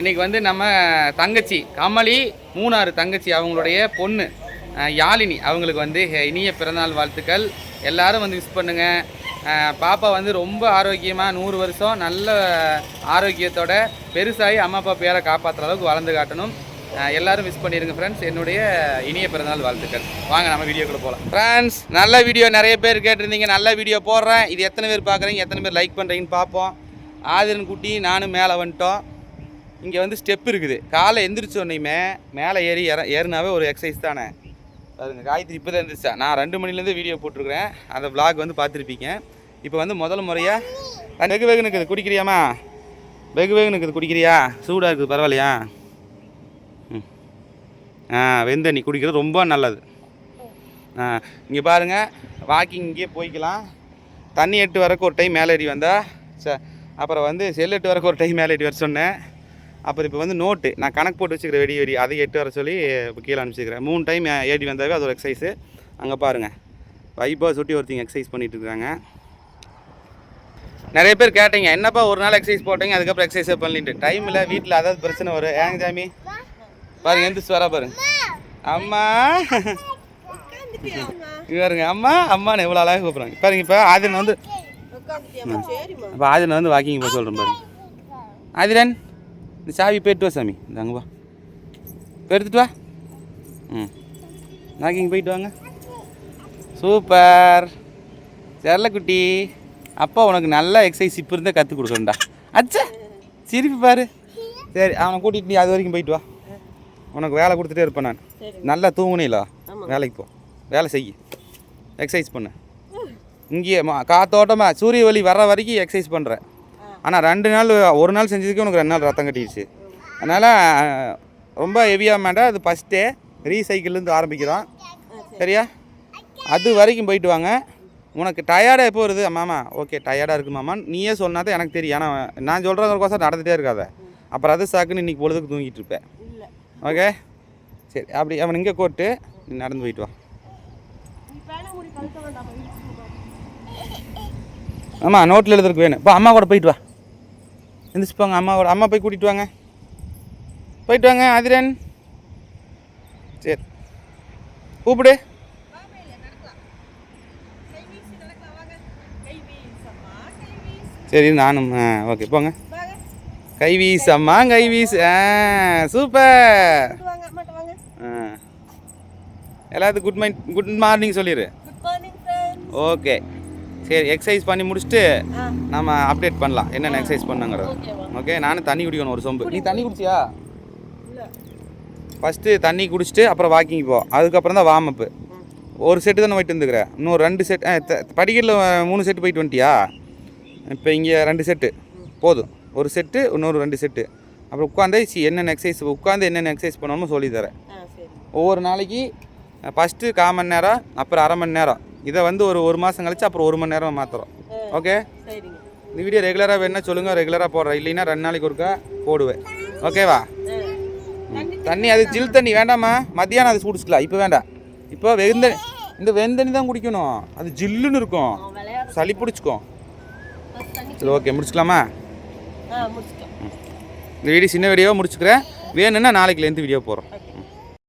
இன்னைக்கு வந்து நம்ம தங்கச்சி கமலி மூணாறு தங்கச்சி அவங்களுடைய பொண்ணு யாழினி. அவங்களுக்கு வந்து இனிய பிறந்தநாள் வாழ்த்துக்கள். எல்லாரும் வந்து விஷ் பண்ணுங்க. பாப்பா வந்து ரொம்ப ஆரோக்கியமாக நூறு வருஷம் நல்ல ஆரோக்கியத்தோட பெருசாகி அம்மா அப்பா பேரை காப்பாற்றுற அளவுக்கு வளர்ந்து காட்டணும். எல்லாரும் மிஸ் பண்ணிடுங்க ஃப்ரெண்ட்ஸ் என்னுடைய இனிய பிறந்தநாள் வாழ்த்துக்கள். வாங்க நம்ம வீடியோக்குள்ள போகலாம் ஃப்ரெண்ட்ஸ் நல்ல வீடியோ நிறைய பேர் கேட்டிருந்தீங்க. நல்ல வீடியோ போடுறேன். இது எத்தனை பேர் பார்க்குறீங்க? எத்தனை பேர் லைக் பண்ணுறீங்கன்னு பார்ப்போம். ஆதிரன் குட்டி நானும் மேலே வந்துட்டோம். இங்கே வந்து ஸ்டெப் இருக்குது. காலை எந்திரிச்ச மேலே ஏறி இற ஏறினாவே ஒரு எக்ஸசைஸ் தானே? பாருங்க காயத்ரி இப்போ தான் எந்திரிச்சா. நான் ரெண்டு மணிலேருந்து வீடியோ போட்டிருக்கிறேன். அந்த விளாக் வந்து பார்த்துருப்பீங்க. இப்போ வந்து முதல் முறையாக வெகு வெகு இருக்குது குடிக்கிறியாம்மா? வெகு வெகு இருக்குது குடிக்கிறியா? சூடாக இருக்குது பரவாயில்லையா? ம். ஆ வெந்தண்ணி. குடிக்கிறது ரொம்ப நல்லது. ஆ இங்கே பாருங்கள் வாக்கிங் இங்கேயே போய்க்கலாம். தண்ணி எட்டு வரக்கு ஒரு டைம் மேலே ஏறி வந்தால் ச அப்புறம் வந்து செல் எட்டு வரக்கு ஒரு டைம் மேலே ஏறி வர சொன்னேன். அப்புறம் இப்போ வந்து நோட்டு நான் கணக்கு போட்டு வச்சுக்கிறேன் வெடி வெடி அதை எட்டு வர சொல்லி இப்போ கீழே அனுப்பிச்சிக்கிறேன். மூணு டைம் ஏறி வந்தாவே அது ஒரு எக்ஸசைஸு அங்கே பாருங்கள் வைப்பாக சுட்டி ஒருத்தங்க எக்ஸசைஸ் பண்ணிட்டு இருக்காங்க. நிறைய பேர் கேட்டீங்க என்னப்பா ஒரு நாள் எக்ஸசைஸ் போட்டீங்க அதுக்கப்புறம் எக்ஸசைஸே பண்ணிட்டு டைம் இல்லை வீட்டில் அதாவது பிரச்சனை வரும். ஏங்க ஜாமி பாருங்க எந்திரிச்சு வரா பாருங்க. அம்மா. பாருங்க அம்மா அம்மான்னு எவ்வளோ அழகாக கூப்பிட்றாங்க. பாருங்க இப்போ ஆதிரன் வந்து இப்போ ஆதிரன் வந்து வாக்கிங் போக சொல்கிறேன் பாருங்க. ஆதிரன்? இந்த சாவி போயிட்டு வா சாமி. இந்த அங்கே வா. எடுத்துட்டு வா. ம். வாக்கிங் போயிட்டு வாங்க. சூப்பர். குட்டி. அப்பா உனக்கு நல்ல எக்ஸசைஸ் இப்போ இருந்தே கற்றுக் கொடுக்குறேன்டா அச்சா சிரிப்பு பாரு. சரி அவனை கூட்டிகிட்டு நீ அது வரைக்கும் போயிட்டு வா. உனக்கு வேலை கொடுத்துட்டே இருப்பேன் நான். நல்லா தூங்குனீல. வேலைக்கு போ. வேலை செய். எக்ஸசைஸ் பண்ணு. இங்கேயே மா காத்தோட்டமா சூரிய ஒளி வர்ற வரைக்கும் எக்ஸசைஸ் பண்ணுறேன் ஆனால் ரெண்டு நாள் ஒரு நாள் செஞ்சதுக்கு உனக்கு ரெண்டு நாள் ரத்தம் கட்டிடுச்சு. அதனால் ரொம்ப ஹெவியாக வேண்டாம் அது ஃபஸ்ட்டே ரீசைக்கிள்லேருந்து ஆரம்பிக்கிறோம். சரியா? அது வரைக்கும் போயிட்டு வாங்க. உனக்கு டயர்டாக எப்போ வருது? மாமா ஓகே டயர்டாக இருக்கு மாமா. நீயே சொன்னா தான் எனக்கு தெரியும். ஆனால் நான் சொல்கிறவங்களுக்கோசம் நடந்துகிட்டே இருக்காத. அப்புறம் அது சாக்குன்னு இன்னைக்கு பொழுதுக்கு தூங்கிட்டு இருப்பேன். ஓகே சரி அப்படி அவன் இங்கே கோட்டு நீ நடந்து போயிட்டு வா. ஆமாம் நோட்டில் எழுதுறதுக்கு வேணும். இப்போ அம்மா கூட போயிட்டு வா. எந்திரிச்சு போங்க அம்மா கூட அம்மா போய் கூட்டிகிட்டு வாங்க. போயிட்டு வாங்க ஆதிரன் சரி. கூப்பிடு. சரி நானும் ஆ ஓகே போங்க. கை வீசு அம்மா கை வீசு. ஆ சூப்பர். ஆ. எல்லாத்துக்கும் குட் மைண்ட் குட் மார்னிங் சொல்லிடு ஓகே சரி எக்ஸசைஸ் பண்ணி முடிச்சுட்டு நம்ம அப்டேட் பண்ணலாம். என்னென்ன எக்ஸசைஸ் பண்ணாங்கிறது. ஓகே நானும் தண்ணி குடிக்கணும் ஒரு சொம்பு. நீ தண்ணி குடிச்சியா? ஃபஸ்ட்டு தண்ணி குடிச்சிட்டு அப்புறம் வாக்கிங் போ. அதுக்கப்புறம் தான் வார்ம் அப்பு ஒரு செட்டு தானே போயிட்டு வந்துக்கிறேன் இன்னும் ரெண்டு செட் படிக்கட்டில் மூணு செட்டு போயிட்டு வந்துட்டியா? இப்போ இங்கே ரெண்டு செட்டு போதும். ஒரு செட்டு இன்னொரு ரெண்டு செட்டு அப்புறம் உட்காந்தே சி என்னென்ன எக்ஸசைஸ் உட்காந்து என்னென்ன எக்ஸசைஸ் பண்ணணுமோ சொல்லி தரேன். ஒவ்வொரு நாளைக்கு ஃபஸ்ட்டு கால் மணி நேரம் அப்புறம் அரை மணி நேரம். இதை வந்து ஒரு ஒரு மாதம் கழிச்சு அப்புறம் ஒரு மணி நேரம் மாற்றுறோம் ஓகே இந்த வீடியோ ரெகுலராக வேணா சொல்லுங்கள் ரெகுலராக போடுறேன். இல்லைன்னா ரெண்டு நாளைக்கு ஒருக்கா போடுவேன். ஓகேவா. தண்ணி அது ஜில் தண்ணி வேண்டாமா மத்தியானம் அது குடிச்சிக்கலாம் இப்போ வேண்டாம். இப்போ வெந்த இந்த வெந்தண்ணி தான் குடிக்கணும். அது ஜில்லுன்னு இருக்கும். சளி பிடிச்சிக்கும். சரி ஓகே முடிச்சுக்கலாமா? இந்த வீடியோ சின்ன வீடியோவாக முடிச்சுக்கிறேன். வேணும்னா நாளைக்கு லென்த் வீடியோ போகிறோம்